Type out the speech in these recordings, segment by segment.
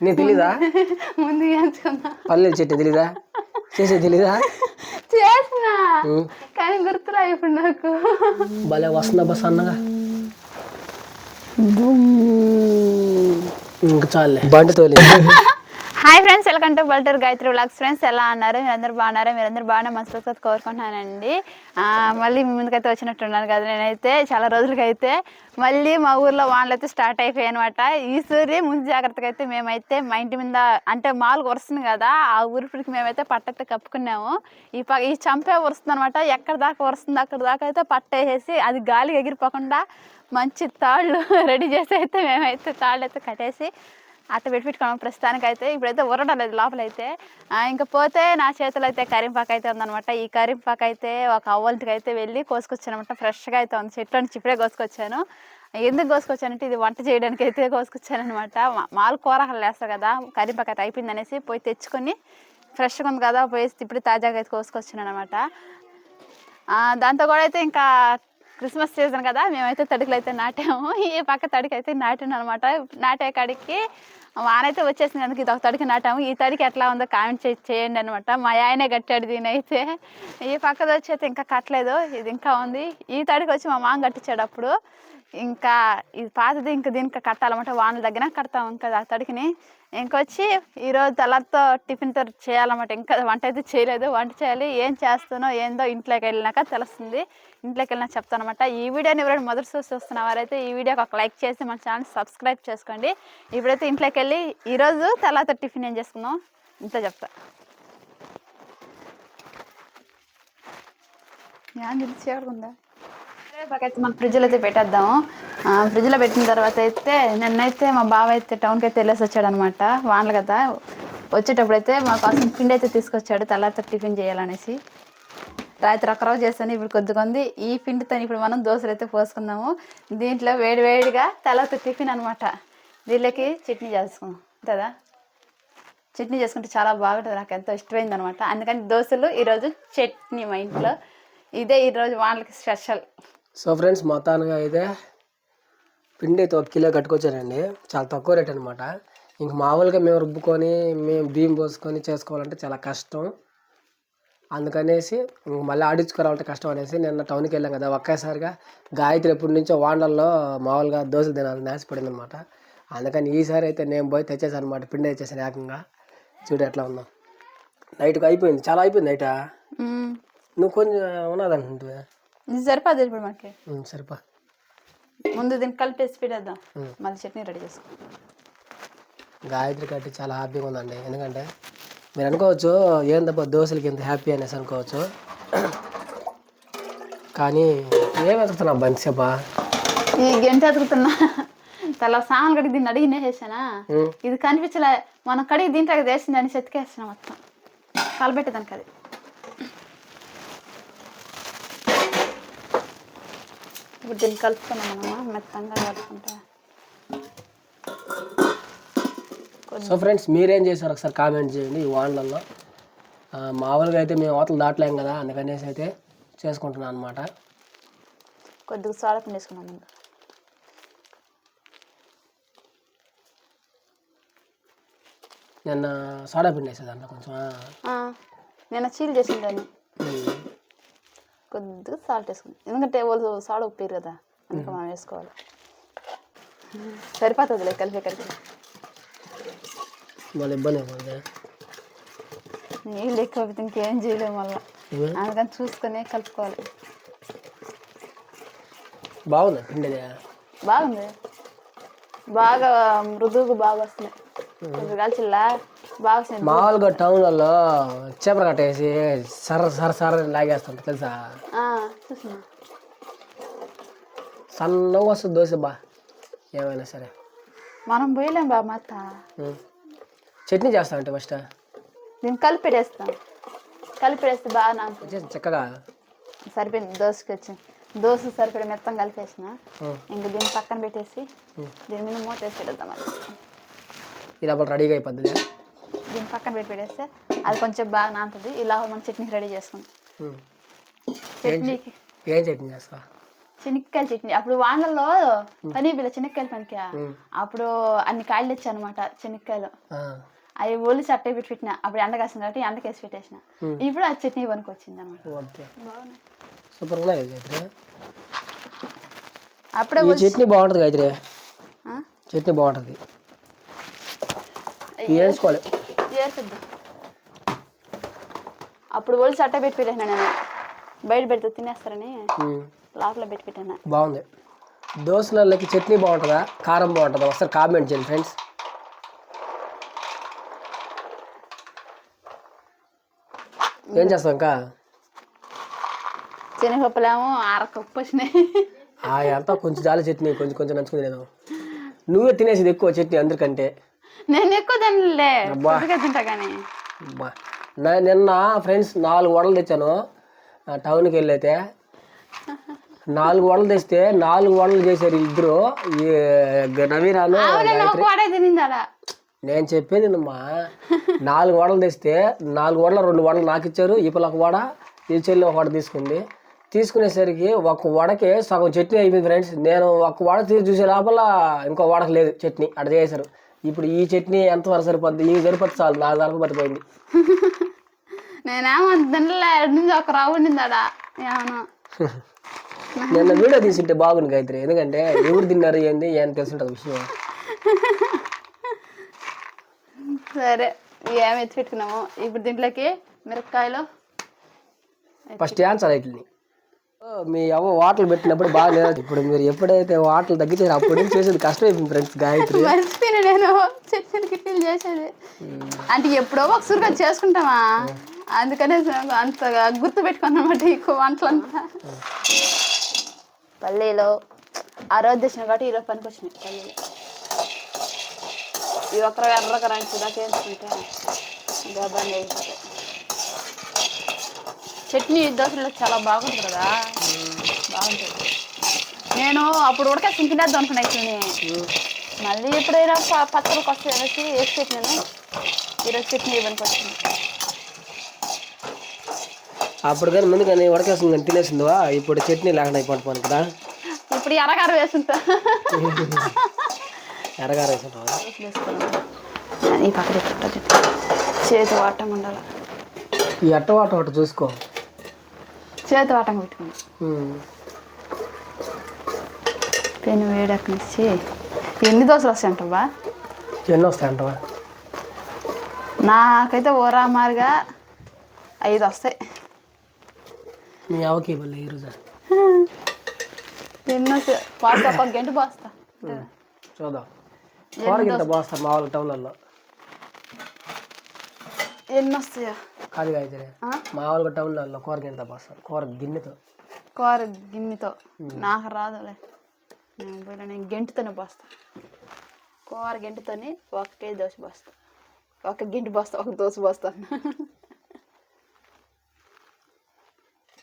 నీకు తెలీదా? ముందు పల్లెలు చెట్టు తెలీదా? చేసే తెలీదా? చేసిన. కానీ గుర్తురా ఇప్పుడు నాకు. భలే వస్తుందా బస్ అన్నగా ఇంక చాలే. బండి తోలి. హాయ్ ఫ్రెండ్స్ వెల్కమ్ టు బల్టర్ గాయత్రి వ్లాగ్స్ ఫ్రెండ్స్ ఎలా అన్నారు మీరందరూ బాగున్నారా? మీరందరూ బాగానే మనస్ఫూర్తిగా కోరుకుంటున్నానండి. మళ్ళీ ముందుకైతే ముందుకైతే వచ్చినట్టున్నాను కదా నేనైతే చాలా రోజులకైతే. మళ్ళీ మా ఊర్లో వానలు అయితే స్టార్ట్ అయిపోయాయి అనమాట ఈ సూర్య ముందు జాగ్రత్తగా అయితే మేమైతే మా ఇంటి మీద అంటే మాల్ వరుస్తుంది కదా ఆ ఊరిపిడికి మేమైతే పట్టయితే కప్పుకున్నాము. ఈ ప ఈ చంపే వరుస్తుంది అనమాట ఎక్కడ దాకా వరుస్తుంది అక్కడ దాకా అయితే పట్టేసేసి అది గాలికి ఎగిరిపోకుండా మంచి తాళ్ళు రెడీ చేసి అయితే మేమైతే తాళ్ళు అయితే కట్టేసి అట్ట పెట్టి పెట్టుకున్నాం ప్రస్తుతానికి అయితే ఇప్పుడైతే ఉరడం లేదు లోపలైతే. ఇంకా పోతే నా చేతిలో అయితే కరింపాకు అయితే ఉందనమాట ఈ కరింపాకు అయితే ఒక అవ్వలింటికి అయితే వెళ్ళి కోసుకొచ్చానమాట ఫ్రెష్గా అయితే ఉంది. చెట్ల నుంచి ఇప్పుడే కోసుకొచ్చాను. ఎందుకు కోసుకొచ్చానంటే ఇది వంట చేయడానికి అయితే కోసుకొచ్చాను అనమాట మాలు కూరలు వేస్తారు కదా కరింపాకు అయితే అయిపోయింది అనేసి పోయి తెచ్చుకొని ఫ్రెష్గా ఉంది కదా పోయి ఇప్పుడు తాజాగా అయితే కోసుకొచ్చాను అనమాట దాంతో కూడా అయితే ఇంకా క్రిస్మస్ సీజన్ కదా మేమైతే తడుకులు అయితే నాటాము. ఈ పక్క తడికి అయితే నాటాను అనమాట నాటే కాడికి వానైతే వచ్చేసింది అందుకు ఇది ఒక తడికి నాటాము. ఈ తడికి ఎట్లా ఉందో కామెంట్ చేసి చేయండి అనమాట. మా ఆయనే కట్టాడు దీని అయితే ఈ పక్కది వచ్చి అయితే ఇంకా కట్టలేదు ఇది ఇంకా ఉంది. ఈ తడికి వచ్చి మా మామ కట్టించాడు అప్పుడు. ఇంకా ఇది పాతది ఇంకా దీనికి కట్టాలన్నమాట. వానల దగ్గర కడతాం ఇంకా ఆ తడికిని. ఇంకొచ్చి ఈరోజు తలతో టిఫిన్తో చేయాలన్నమాట. ఇంకా వంట అయితే చేయలేదు. వంట చేయాలి. ఏం చేస్తానో ఏందో ఇంట్లోకి వెళ్ళినాక తెలుస్తుంది. ఇంట్లోకి వెళ్ళినా చెప్తాను అనమాట ఈ వీడియోని ఎవరైనా మొదటి చూసి చూస్తున్న వారైతే ఈ వీడియోకి ఒక లైక్ చేసి మన ఛానల్ సబ్స్క్రైబ్ చేసుకోండి. ఇప్పుడైతే ఇంట్లోకి వెళ్ళి ఈరోజు తలతో టిఫిన్ ఏం చేసుకుందాం? ఇంత చెప్తా. ఏం తెలిసి చేయకుండా అయితే మన ఫ్రిడ్జ్లో అయితే పెట్టేద్దాము. ఫ్రిడ్జ్లో పెట్టిన తర్వాత అయితే నిన్నైతే మా బావ అయితే టౌన్కి అయితే వెళ్ళేసి వచ్చాడు అనమాట వానలు కదా. వచ్చేటప్పుడు అయితే మా కోసం పిండి అయితే తీసుకొచ్చాడు. తర్వాత టిఫిన్ చేయాలనేసి. రాత్రి ఒక చేస్తాను ఇప్పుడు కొద్ది కొంది ఈ పిండితో ఇప్పుడు మనం దోశలు అయితే పోసుకుందాము. దీంట్లో వేడి వేడిగా తర్వాత టిఫిన్ అనమాట. దీళ్ళకి చట్నీ చేసుకుందాం. కదా చట్నీ చేసుకుంటే చాలా బాగుంటుంది. నాకు ఎంతో ఇష్టమైంది అనమాట. అందుకని దోశలు ఈరోజు చట్నీ మా ఇంట్లో. ఇదే ఈరోజు వాళ్ళకి స్పెషల్. సో ఫ్రెండ్స్ మొత్తానికి అయితే పిండి అయితే ఒక కిలో కట్టుకొచ్చానండి చాలా తక్కువ రేట్ అనమాట ఇంక మామూలుగా మేము రుబ్బుకొని మేము బియ్యం పోసుకొని చేసుకోవాలంటే చాలా కష్టం. అందుకనేసి ఇంక మళ్ళీ ఆడించుకురావాలంటే కష్టం అనేసి నిన్న టౌన్కి వెళ్ళాం కదా ఒకేసారిగా గాయత్రి ఎప్పటి నుంచో వాండల్లో మామూలుగా దోశలు తినాలని నేసిపడింది అనమాట అందుకని ఈసారి అయితే నేను పోయి తెచ్చేసాను అనమాట పిండి తెచ్చేసాను ఏకంగా. చూడు ఎట్లా ఉందో. నైట్కి అయిపోయింది. చాలా అయిపోయింది నైట్ నువ్వు కొంచెం ఉన్నదంటే ఇది సరిపోదు ఇప్పుడు మనకి? సరిపా. ముందు దీన్ని కలిపేసి పెట్టేద్దాం. మళ్ళీ చట్నీ రెడీ చేసుకో. గాయత్రి కట్టి చాలా హ్యాపీగా ఉందండి. ఎందుకంటే మీరు అనుకోవచ్చు ఏందబ్బా దోశలకి ఇంత హ్యాపీ అనేసి అనుకోవచ్చు. కానీ ఏం వెతుకుతున్నా బంతిసేపా ఈ గంట ఎదుగుతున్నా. తల సామాన్లు కడిగి దీన్ని అడిగి ఉమ్. ఇది కనిపించలే. మనం కడిగి దీంట్లో అది వేసింది అని చెతికేసిన మొత్తం. కలబెట్టేదానికి అది. ఇప్పుడు దీన్ని కలుపుకున్నాం మనము మెత్తంగా కలుపుకుంటా. సో ఫ్రెండ్స్ మీరేం చేశారు? ఒకసారి కామెంట్ చేయండి ఈ వాన్లలో మామూలుగా అయితే మేము అవతలు దాటలేం కదా అందుకనేసి అయితే చేసుకుంటున్నాను అనమాట కొద్దిగా సోడా పిండి వేసుకున్నాం ముందు నిన్న సోడా పిండి వేసేది దాంట్లో కొంచెం ఆ. ఆ, నేను చీల్ చేసింది దాన్ని. ఉమ్. కొద్దిగా సాల్ట్ వేసుకుంది. ఎందుకంటే వాళ్ళు సాడ ఉప్పారు కదా అందుకే మనం వేసుకోవాలి. సరిపోతుందిలే కలిపి కలిపి. మళ్ళీ ఇబ్బంది అయిపోతుంది నీళ్ళు ఎక్కువ ఇంకేం చేయలేము మళ్ళీ? అందుకని చూసుకొని కలుపుకోవాలి. బాగుంది పిండి. బాగుంది. బాగా మృదువుగా బాగా వస్తున్నాయి. కొద్దిగా కాల్చిల్లా మామూలుగా టౌన్లలో చేపలు కట్టేసి సర సర సర లాగేస్తుంటారు తెలుసా? సన్నగా వస్తుంది దోశ బా. ఏమైనా సరే. మనం పోయలేం బా మా అత్త ఉం. చట్నీ చేస్తా అంటే ఫస్ట్. దీన్ని కలిపి పెట్టేస్తాం. కలిపి పెడేస్తే బాగా చేసి చక్కగా. సరిపోయింది దోశకి వచ్చింది దోశ సరిపడే మెత్తం కలిపేసిన. ఇంక దీన్ని పక్కన పెట్టేసి దీని మీద మూత వేసి అది. ఇది అప్పుడు రెడీగా అయిపోద్ది దీన్ని పక్కన పెట్టి పెట్టేస్తే అది కొంచెం బాగా నానుతుంది. ఇలా మనం చట్నీ రెడీ చేసుకుందాం. చట్నీకి ఏం చట్నీ చేస్తా చెనిక్కాయల చట్నీ. అప్పుడు వానల్లో పని పిల్ల చెనిక్కాయల పనికి. అప్పుడు అన్ని కాయలు తెచ్చా అనమాట చెనిక్కాయలు. ఆ. అవి ఒళ్ళు చట్ట పెట్టి పెట్టిన. అప్పుడు ఎండ కాసిన కాబట్టి ఎండకేసి పెట్టేసిన. ఇప్పుడు ఆ చట్నీ పనికి వచ్చింది అనమాట అప్పుడే చట్నీ బాగుంటుంది? చట్నీ బాగుంటుంది. వేసుకోవాలి? చేస్తుంది అప్పుడు ఒళ్ళు చట్ట పెట్టి పెట్టేసిన నేను. బయట పెడితే తినేస్తారని. లోపల పెట్టి పెట్టాను. బాగుంది. దోశలకి చట్నీ బాగుంటుందా? కారం బాగుంటుందా? ఒకసారి కామెంట్ చేయండి ఫ్రెండ్స్. ఏం చేస్తాం ఇంకా? శనగపప్పులేమో అర కప్పు వచ్చినాయి. ఆ ఎంత? కొంచెం జాలి చట్నీ కొంచెం కొంచెం నంచుకుని తినేదాం నువ్వే తినేసేది ఎక్కువ చట్నీ అందరికంటే. నేను ఎక్కువ తినలే అబ్బా. కొద్దిగా తింటా కానీ. అబ్బా. నా నిన్న ఫ్రెండ్స్ నాలుగు వడలు తెచ్చాను. ఆ, టౌన్కి వెళ్ళైతే నాలుగు వడలు తెస్తే నాలుగు వడలు చేశారు ఇద్దరు. ఈ నవీరాను నేను ఒక వాడే తినింది అలా నేను చెప్పేది అమ్మా నాలుగు వడలు తెస్తే నాలుగు వడలు రెండు వడలు నాకు ఇచ్చారు. పిల్ల ఒక వడ ఈ చెల్లి ఒక వడ తీసుకుంది. తీసుకునేసరికి ఒక వడకి సగం చట్నీ అయిపోయింది ఫ్రెండ్స్. నేను ఒక వడ తీసి చూసే లోపల ఇంకో వడకు లేదు చట్నీ. అక్కడ చేశారు. ఇప్పుడు ఈ చట్నీ ఎంతవరకు సరిపోద్ది? ఈ సరిపోద్ది చాలు. నాలుగు వరకు పట్టిపోయింది. నేనేమో ఎటు నుంచి ఒక రావు ఉండింది అలా ఏమన్నా. నిన్న వీడియో తీసుంటే బాగుంది గాయత్రి. ఎందుకంటే ఎవరు తిన్నారు ఏంది ఏం తెలుసుంటుంది విషయం. సరే ఏమి ఎత్తి పెట్టుకున్నాము ఇప్పుడు దీంట్లోకి మిరపకాయలు. ఫస్ట్ ఆన్సర్ వీటిని మీ అవ్వ వాటలు పెట్టినప్పుడు బాగా లేదు ఇప్పుడు మీరు ఎప్పుడైతే వాటలు తగ్గించారు అప్పుడు నుంచి చేసేది కష్టమైపోయింది ఫ్రెండ్స్ గాయత్రి. మర్చిపోయిన నేను చట్నీ కిట్టీలు చేసేది. అంటే ఎప్పుడో ఒకసారిగా చేసుకుంటామా? అందుకనే అంత అంతగా గుర్తు పెట్టుకున్నమాట ఎక్కువ వంటలంతా. పల్లెలో ఆ రోజు తెచ్చిన కాబట్టి ఈరోజు పనికి వచ్చినాయి పల్లీలు. ఈ ఒక్కరు ఎర్రగా రంచి దాకా వేసుకుంటే చట్నీ దోశలో చాలా బాగుంటుంది కదా. బాగుంటుంది. నేను అప్పుడు ఉడకేసి తినేద్దాం అనుకున్నా ఇట్లని. మళ్ళీ ఎప్పుడైనా పచ్చడికి వస్తే అనేసి వేసి పెట్టినాను. ఈరోజు చట్నీ ఇవ్వడానికి వచ్చింది. అప్పుడు కానీ ముందు కానీ ఉడకేస్తుంది కానీ తినేసిందివా? ఇప్పుడు చట్నీ లేకుండా అయిపోతుంది కదా. ఇప్పుడు ఎర్రగారు వేసుంటా. ఎరగారు వేసుకుంటావా ఈ పక్కన చేతి వాటం ఉండాలి. ఈ అట్ట వాట ఒకటి చూసుకో. చేతి వాటం పెట్టుకుని ఉమ్. పెను వేడెక్కనిచ్చి ఎన్ని దోశలు వస్తాయంటవా ఎన్ని వస్తాయి అంటవా? నాకైతే ఓరా మారిగా ఐదు వస్తాయి. మీ అవకి ఈరోజు. ఎన్ని వస్తాయి? పోస్తా ఒక గంట పోస్తా. చూద్దాం. కూరకి ఇంత పోస్తారు మా వాళ్ళ టౌన్లలో ఎన్ని వస్తాయో కాదు గాయత్రి ఆ? మా వాళ్ళ టౌన్లలో కూరకి ఇంత పోస్తారు కూర గిన్నెతో. కూర గిన్నెతో. నాకు రాదులే. నేను పోయినా నేను గెంటుతోనే పోస్తా. కూర గెంటుతోని ఒకే దోశ పోస్తా. ఒక గింటి పోస్తా ఒక దోశ పోస్తాను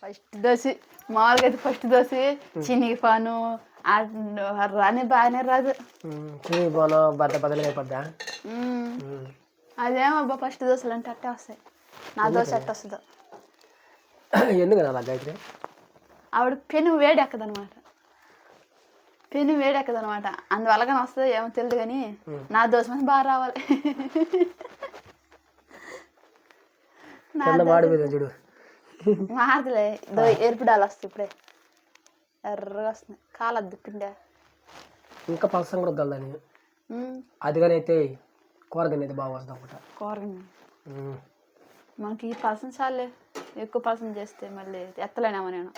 ఫస్ట్ దోశ మామూలుగా అయితే ఫస్ట్ దోశ చినికి పాను ఆ- రాని బాగానే రాదు. చిని పోను బద్ద బద్దలుగా మ్మ్. ఉమ్. అదేమో అబ్బా ఫస్ట్ దోశలు అంటే అట్టే వస్తాయి. నా దోశ ఎట్ట వస్తుందో. ఎందుకు అలా గాయత్రి? ఆవిడ పెను వేడి ఎక్కదనమాట పెను వేడి ఎక్కదనమాట అందువల్ల కానీ వస్తుంది ఏమో తెలియదు కానీ నా దోశ మీద బాగా రావాలి. చూడు. మారుతులే దో ఎరుపుడాలు వస్తాయి ఇప్పుడే. ఎర్రగా వస్తుంది. కాలద్దు పిండే. ఇంకా పలసం కూడా వద్దాలని మ్మ్. అది కానీ అయితే బాగా వస్తుంది అనమాట కూర మనకి ఈ పలసం చాలే ఎక్కువ పలసం చేస్తే మళ్ళీ ఎత్తలేనేమో నేను.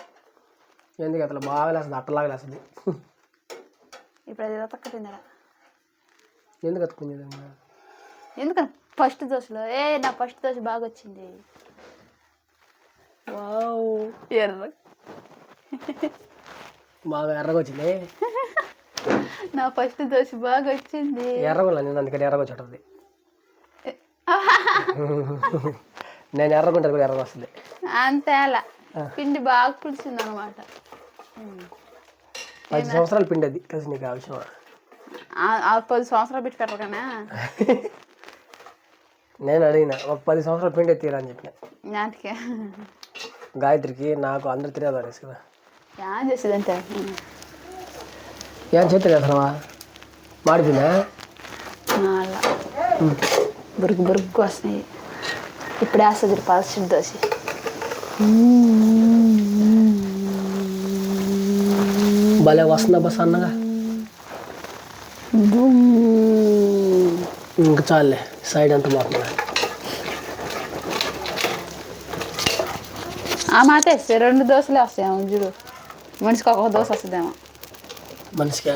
ఎందుకు అట్లా బాగా లేస్తుంది అట్టలాగా లేస్తుంది? ఇప్పుడు అది తక్క తిందా ఎందుకు అతుకుంది ఎందుకని? ఫస్ట్ దోశలో? ఏ నా ఫస్ట్ దోశ బాగా వచ్చింది. వావ్ ఎర్ర. బాగా ఎర్రగా వచ్చింది. నా ఫస్ట్ దోశ బాగా వచ్చింది. ఎర్రగా నేను అందుకని ఎర్రగా వచ్చి ఉంటుంది నేను ఎర్రగా ఉంటాను కూడా ఎర్రగా వస్తుంది. అంతే అలా. పిండి బాగా పులిచింది అనమాట పది సంవత్సరాలు పిండి అది కలిసి నీకు ఆ పది సంవత్సరాలు పెట్టి పెట్టరు కానీ నేను అడిగిన ఒక పది సంవత్సరాలు పిండి ఎత్తిరా అని చెప్పిన. నాటికే గాయత్రికి నాకు అందరు తెలియదు అనేసి కదా. ఏం చేసేదంటే? ఏం చేస్తే చేస్తున్నావా మాడిపోయిందా? అలా బురుగు బురుగు వస్తున్నాయి. ఇప్పుడు వేస్తుంది పలసటి దోశ. భలే వస్తుందా బస్ అన్నగా ఇంకా చాలులే సైడ్ అంతా మొత్తం ఆ మాట వేస్తే రెండు దోశలే వస్తాయేమో చూడు. మనిషికి ఒక్కొక్క దోశ వస్తుందేమో. మనిషికి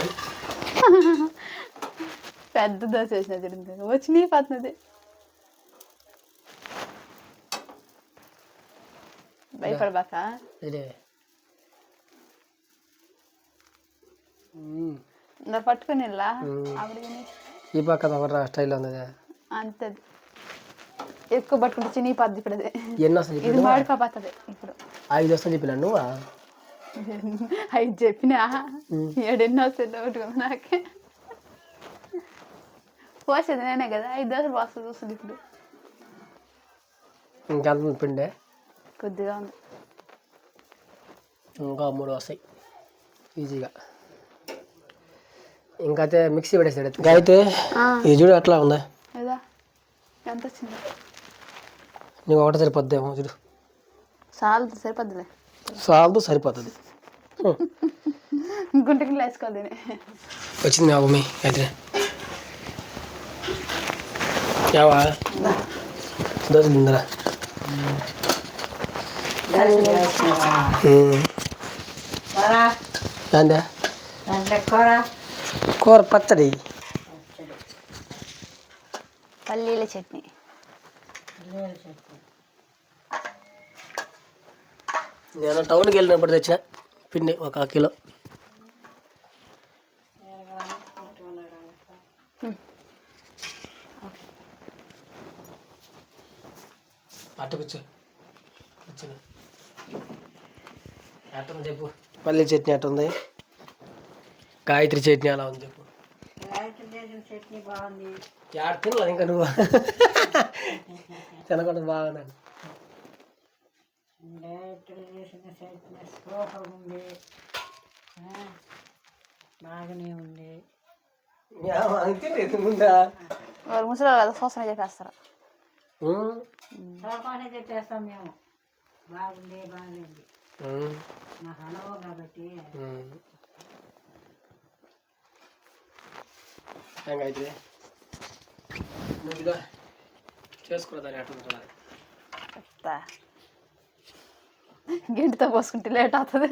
పెద్ద దోశ వేసిన చూడు వచ్చి నీ భయపడబాక ఇదే. ఇంకా పట్టుకుని ఈ పక్క ఒక స్టైల్ ఉంది అంతే ఎక్కువ పట్టుకుంటే చిన్ని పద్ది ఇప్పుడు అది ఎన్ని ఇది చెప్పిన మాడిపోతుంది ఇప్పుడు ఐదు వస్తాయి చెప్పిన నువ్వు అవి చెప్పినా. ఏడెన్నో వస్తాయి ఒకటి నాకే పోసేది నేనే కదా ఐదు దోశలు వస్తుంది వస్తుంది ఇప్పుడు ఇంకెంత పిండే కొద్దిగా ఉంది. ఇంకా మూడు వస్తాయి. ఈజీగా. ఇంకైతే మిక్సీ పెట్టేసాడు. ఇంకా అయితే ఇది చూడు అట్లా ఉందా? ఏదా? ఎంత వచ్చింది? నీకు ఒకటి సరిపోద్దేమో చూడు. చాలు సరిపోద్దిలే. సాల్తో సరిపోతుంది. గుంటకి వేసుకోవాలి వచ్చింది మా మమ్మీ అయితే యావా దోశ కూర పచ్చడి. పల్లీల చట్నీ. నేను టౌన్కి వెళ్ళినప్పుడు తెచ్చా పిండి ఒక కిలో. అట్టు కూర్చో. కూర్చో ఎట్టుంది చెప్పు. పల్లి చట్నీ ఎట్టుంది? గాయత్రి చట్నీ అలా ఉంది చెప్పు. యాడ తినలేదు ఇంకా నువ్వు? తినకుండా బాగున్నాను బాగానే ఉంది. అంతే ముందా? వాళ్ళు ముసలి సోసన చెప్పేస్తారు. చెప్పేస్తాం మేము. బాగుంది బాగుంది ఉమ్. కాబట్టి గంటితో పోసుకుంటే లేట్ అవుతుంది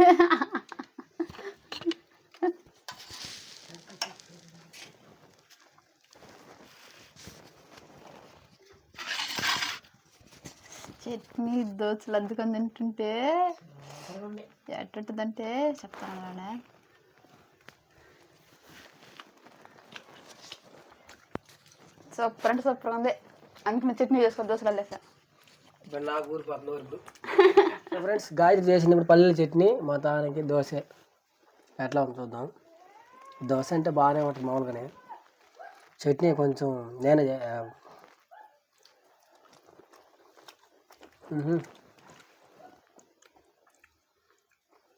చట్నీ దోశలు అద్దుకొని తింటుంటే ఎట్టుంటుందంటే చెప్తాను అలానే సూపర్ అంటే సూపర్ ఉంది. అందుకని చట్నీ చేసుకో దోశలు ఊరు ఫ్రెండ్స్ గాయత్రి చేసినప్పుడు పల్లెల చట్నీ మా తానికి దోశ. ఎట్లా ఉంది చూద్దాం. దోశ అంటే బాగానే ఉంటుంది మామూలుగానే. చట్నీ కొంచెం నేనే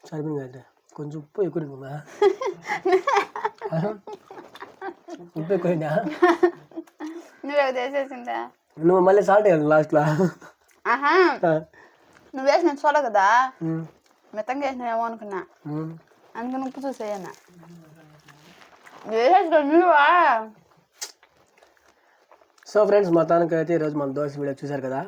సరిపోయింది అయితే కొంచెం ఉప్పు ఎక్కువ ఉప్పు ఎక్కువైందా నువ్వు నువ్వు మళ్ళీ సాల్ట్ వేయాలి లాస్ట్లో ఆహా నువ్వు వేసిన చూడ కదా మ్, మితంగా వేసినావేమో అనుకున్నా. అందుకని ఉప్పు చూసేయన్న వేసేసుకో నువ్వా సో ఫ్రెండ్స్ మొత్తానికి అయితే ఈరోజు మన దోశ వీడియో చూశారు కదా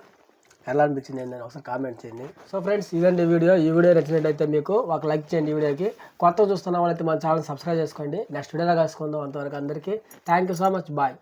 ఎలా అనిపించింది ఏంటని ఒకసారి కామెంట్ చేయండి. సో ఫ్రెండ్స్ ఇదండి వీడియో. ఈ వీడియో నచ్చినట్టయితే మీకు ఒక లైక్ చేయండి ఈ వీడియోకి. కొత్త చూస్తున్న వాళ్ళైతే మన ఛానల్ సబ్స్క్రైబ్ చేసుకోండి. నెక్స్ట్ వీడియోలో కలుసుకుందాం. అంతవరకు అందరికీ thank you so much bye